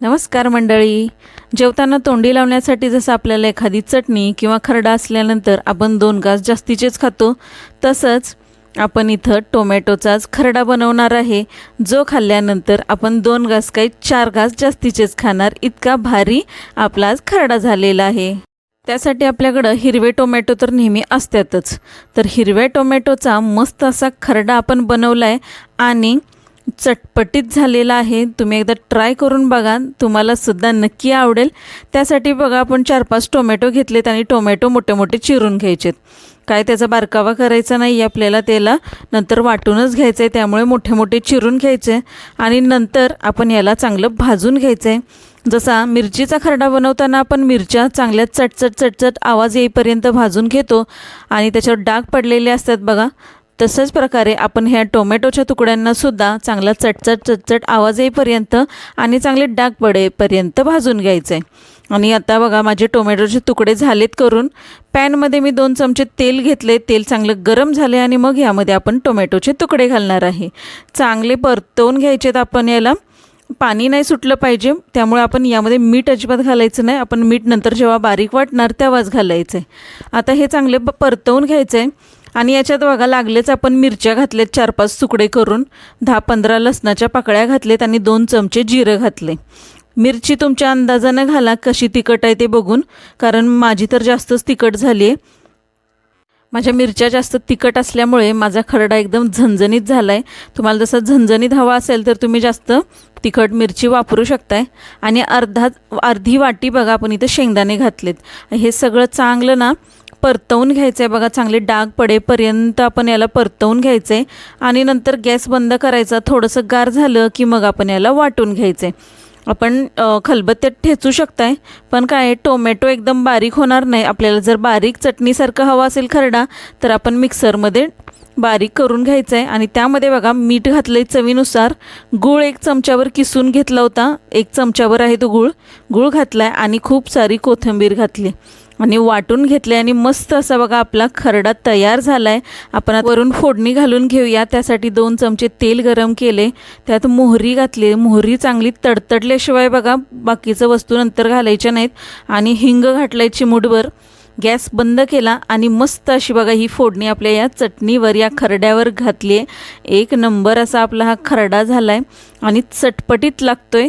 नमस्कार मंडळी. जेवताना तोंडी लावण्यासाठी जसं आपल्याला एखादी चटणी किंवा खरडा असल्यानंतर आपण दोन घास जास्तीचेच खातो तसंच आपण इथं टोमॅटोचाच खरडा बनवणार आहे. जो खाल्ल्यानंतर आपण दोन घास काही चार घास जास्तीचेच खाणार इतका भारी आपला आज खरडा झालेला आहे. त्यासाठी आपल्याकडं हिरवे टोमॅटो तर नेहमी असतातच. तर हिरव्या टोमॅटोचा मस्त असा खरडा आपण बनवला आहे आणि चटपटीत झालेला आहे. तुम्ही एकदा ट्राय करून बघा. तुम्हाला सुद्धा नक्की आवडेल. त्यासाठी बघा आपण चार पाच टोमॅटो घेतलेत आणि टोमॅटो मोठे मोठे चिरून घ्यायचेत. काय त्याचा बारकावा करायचा नाही आपल्याला त्याला नंतर वाटूनच घ्यायचं आहे त्यामुळे मोठे मोठे चिरून घ्यायचे. आणि नंतर आपण याला चांगलं भाजून घ्यायचं आहे जसा मिरचीचा खरडा बनवताना आपण मिरच्या चांगल्या चटचट चटचट आवाज येईपर्यंत भाजून घेतो. आणि त्याच्यावर डाग पडलेले असतात बघा. तसंच प्रकारे आपण ह्या टोमॅटोच्या तुकड्यांना सुद्धा चांगला चटचट चटचट आवाज येईपर्यंत आणि चांगले डाग पडेपर्यंत भाजून घ्यायचं. आहे आणि आता बघा माझे टोमॅटोचे तुकडे झालेत करून पॅनमध्ये मी दोन चमचे तेल घेतले. तेल चांगलं गरम झाले आणि मग यामध्ये आपण टोमॅटोचे तुकडे घालणार आहे. चांगले परतवून घ्यायचेत आपण याला. पाणी नाही सुटलं पाहिजे त्यामुळे आपण यामध्ये मीठ अजिबात घालायचं नाही. आपण मीठ नंतर जेव्हा बारीक वाटणार तेव्हाच घालायचं. आहे आता हे चांगले परतवून घ्यायचं. आहे आणि याच्यात बघा लागलेच आपण मिरच्या घातल्यात चार पाच तुकडे करून. दहा पंधरा लसणाच्या पाकळ्या घातलेत आणि दोन चमचे जिरं घातले. मिरची तुमच्या अंदाजानं घाला कशी तिखट आहे ते बघून. कारण माझी तर जास्तच तिखट झाली आहे माझ्या मिरच्या जास्त तिखट असल्यामुळे माझा खरडा एकदम झणझणीत झाला आहे तुम्हाला जसं झणझणीत हवा असेल तर तुम्ही जास्त तिखट मिरची वापरू शकताय. आणि अर्धा अर्धी वाटी बघा आपण इथं शेंगदाणे घातलेत. हे सगळं चांगलं ना परतवून घ्यायचं आहे बघा चांगले डाग पडेपर्यंत आपण याला परतवून घ्यायचं आहे आणि नंतर गॅस बंद करायचा. थोडंसं गार झालं की मग आपण याला वाटून घ्यायचं आहे आपण खलबत्त्यात ठेचू शकताय पण काय टोमॅटो एकदम बारीक होणार नाही. आपल्याला जर बारीक चटणीसारखं हवा असेल खरडा तर आपण मिक्सरमध्ये बारीक करून घ्यायचं आहे आणि त्यामध्ये बघा मीठ घातलं आहे चवीनुसार. गूळ एक चमच्यावर किसून घेतला होता. एक चमच्यावर आहे तो गूळ. गूळ घातला आहे आणि खूप सारी कोथिंबीर घातली. आणि वाटून घेतले आणि मस्त असा बघा आपला खरडा तयार झाला आहे आपण वरून फोडणी घालून घेऊया. त्यासाठी दोन चमचे तेल गरम केले. त्यात मोहरी घातली. मोहरी चांगली तडतडल्याशिवाय बघा बाकीचं वस्तू नंतर घालायच्या नाहीत. आणि हिंग घातलाय चिमूटभर. गॅस बंद केला आणि मस्त अशी बघा ही फोडणी आपल्या या चटणीवर या खरड्यावर घातली आहे. एक नंबर असा आपला हा खरडा झाला आहे आणि चटपटीत लागतो आहे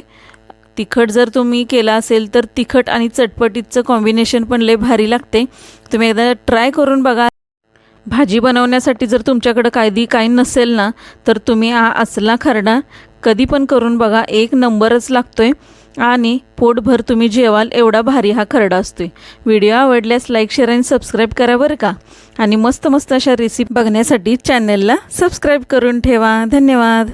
तिखट जर तुम्ही केला असेल तर तिखट आणि चटपटीतचं कॉम्बिनेशन पण लय भारी लागते. तुम्ही एकदा ट्राय करून बघा. भाजी बनवण्यासाठी जर तुमच्याकडं कायदी काही नसेल ना तर तुम्ही हा असला खरडा कधी पण करून बघा एक नंबरच लागतो आहे आणि पोटभर तुम्ही जेवाल एवढा भारी हा खरडा असतोय. व्हिडिओ आवडल्यास लाईक शेअर आणि सबस्क्राईब करा बरं का? आणि मस्त मस्त अशा रेसिपी बघण्यासाठी चॅनलला सबस्क्राईब करून ठेवा. धन्यवाद.